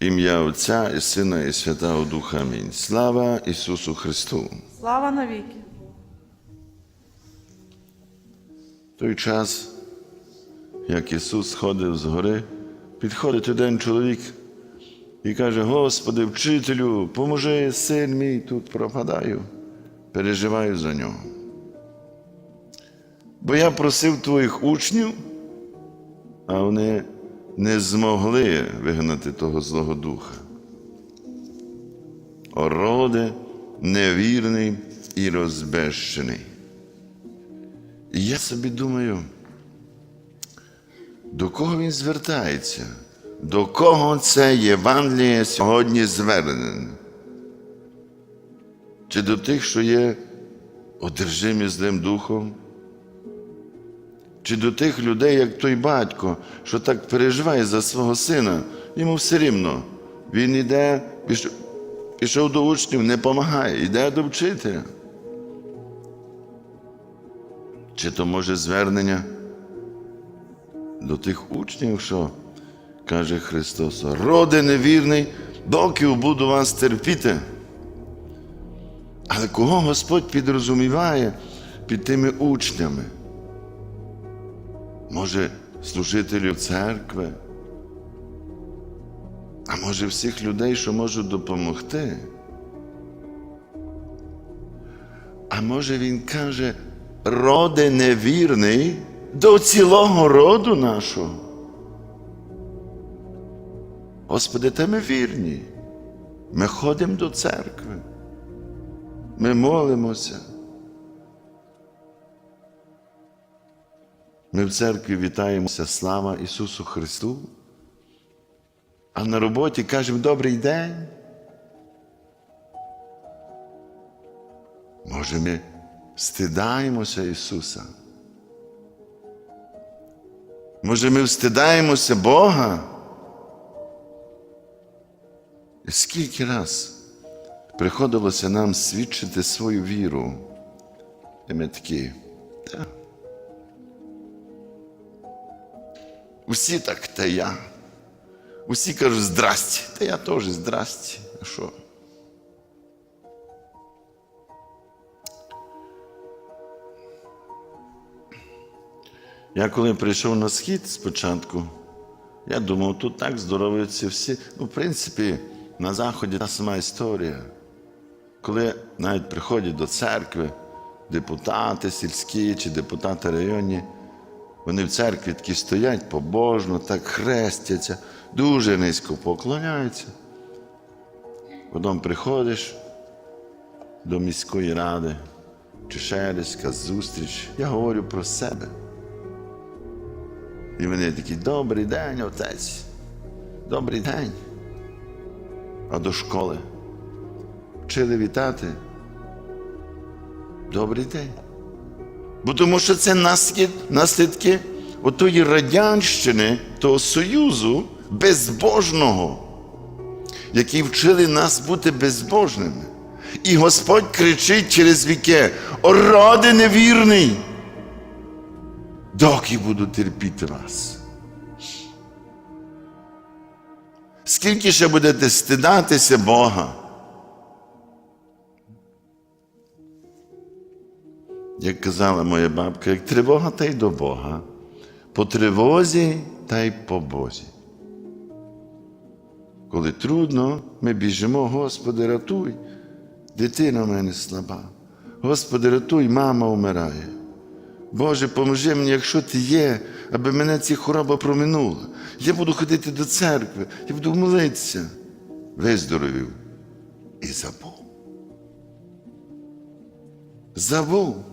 Ім'я Отця і Сина і Святого Духа. Амінь. Слава Ісусу Христу! Слава навіки! Той час, як Ісус сходив з гори, підходить один чоловік і каже: Господи, вчителю, поможи, син мій тут пропадаю, переживаю за нього. Бо я просив твоїх учнів, а вони не змогли вигнати того Злого Духа. Ороде, невірний і розбещений. І я собі думаю, до кого він звертається? До кого це Євангеліє сьогодні звернене? Чи до тих, що є одержимі злим духом? Чи до тих людей, як той батько, що так переживає за свого сина, йому все рівно. Він іде, пішов, до учнів, не допомагає, йде до вчителя. Чи то може звернення до тих учнів, що каже Христос, роде невірний, доки буду вас терпіти. Але кого Господь підрозуміває під тими учнями? Може, служителів церкви, а може всіх людей, що можуть допомогти. А може він каже, роде невірний до цілого роду нашого. Господи, та ми вірні. Ми ходимо до церкви. Ми молимося. Ми в церкві вітаємося, слава Ісусу Христу. А на роботі кажемо добрий день. Може, ми стидаємося Ісуса? Може, ми встидаємося Бога? І скільки раз приходилося нам свідчити свою віру? І ми такі, так. Усі так, та я. Усі кажуть здрасті, та я теж здрасті. А що? Я коли прийшов на схід спочатку, я думав, тут так здоровуються всі. Ну, в принципі, на Заході та сама історія. Коли навіть приходять до церкви депутати сільські чи депутати районні, вони в церкві такі стоять побожно, так хрестяться, дуже низько поклоняються. Потім приходиш до міської ради, ще зустріч, я говорю про себе. І вони такі, добрий день, отець, добрий день. А до школи вчили вітати. Добрий день. Бо тому що це наслід, наслідки отої радянщини, того Союзу безбожного, які вчили нас бути безбожними. І Господь кричить через віки: «О, роде невірний! доки буду терпіти вас. Скільки ще будете стидатися Бога? Як казала моя бабка, як тривога, та й до Бога, по тривозі та й по Бозі. Коли трудно, ми біжимо, Господи, ратуй, дитина в мене слаба. Господи, ратуй, мама вмирає. Боже, поможи мені, якщо ти є, аби мене ця хвороба проминула. Я буду ходити до церкви, я буду молитися. Виздоровів і забув. Забув.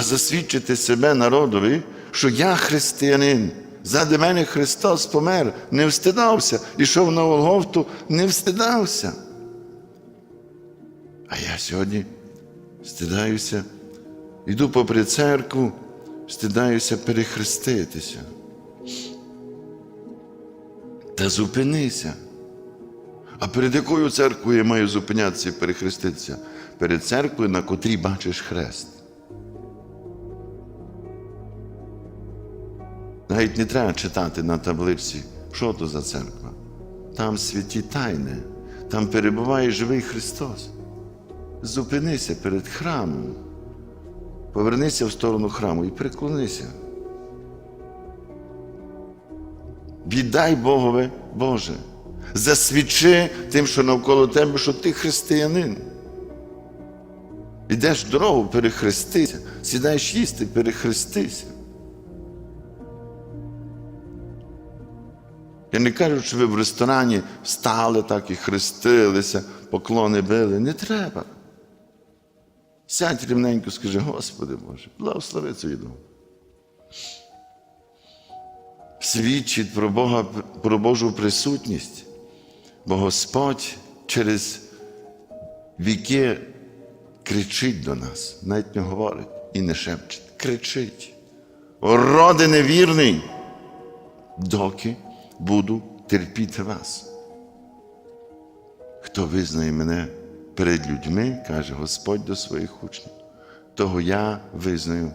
А засвідчити себе народові, що я християнин. Зади мене Христос помер, не встидався, ішов на Голгофту, не встидався. А я сьогодні стидаюся, йду попри церкву, стидаюся перехреститися. Та зупинися. А перед якою церквою я маю зупинятися і перехреститися? Перед церквою, на котрій бачиш хрест. Навіть не треба читати на таблиці, що то за церква. Там святі тайни, там перебуває живий Христос. Зупинися перед храмом, повернися в сторону храму і приклонися. Віддай Богове Боже. Засвідчи тим, що навколо тебе, що ти християнин. Ідеш дорогу, перехрестися, сідаєш їсти, перехрестися. Я не кажу, що ви в ресторані встали так і хрестилися, поклони били. Не треба. Сядь рівненько, скажи, Господи Боже, благослови цю їду. Свідчить про Бога, про Божу присутність, бо Господь через віки кричить до нас, навіть не говорить і не шепче, кричить. «О, роди невірний, доки буду терпіти вас. Хто визнає мене перед людьми, каже Господь до своїх учнів, того я визнаю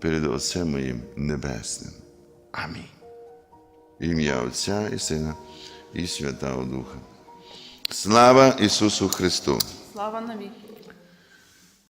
перед Отцем моїм Небесним. Амінь. Ім'я Отця і Сина і Святого Духа. Слава Ісусу Христу! Слава навіки.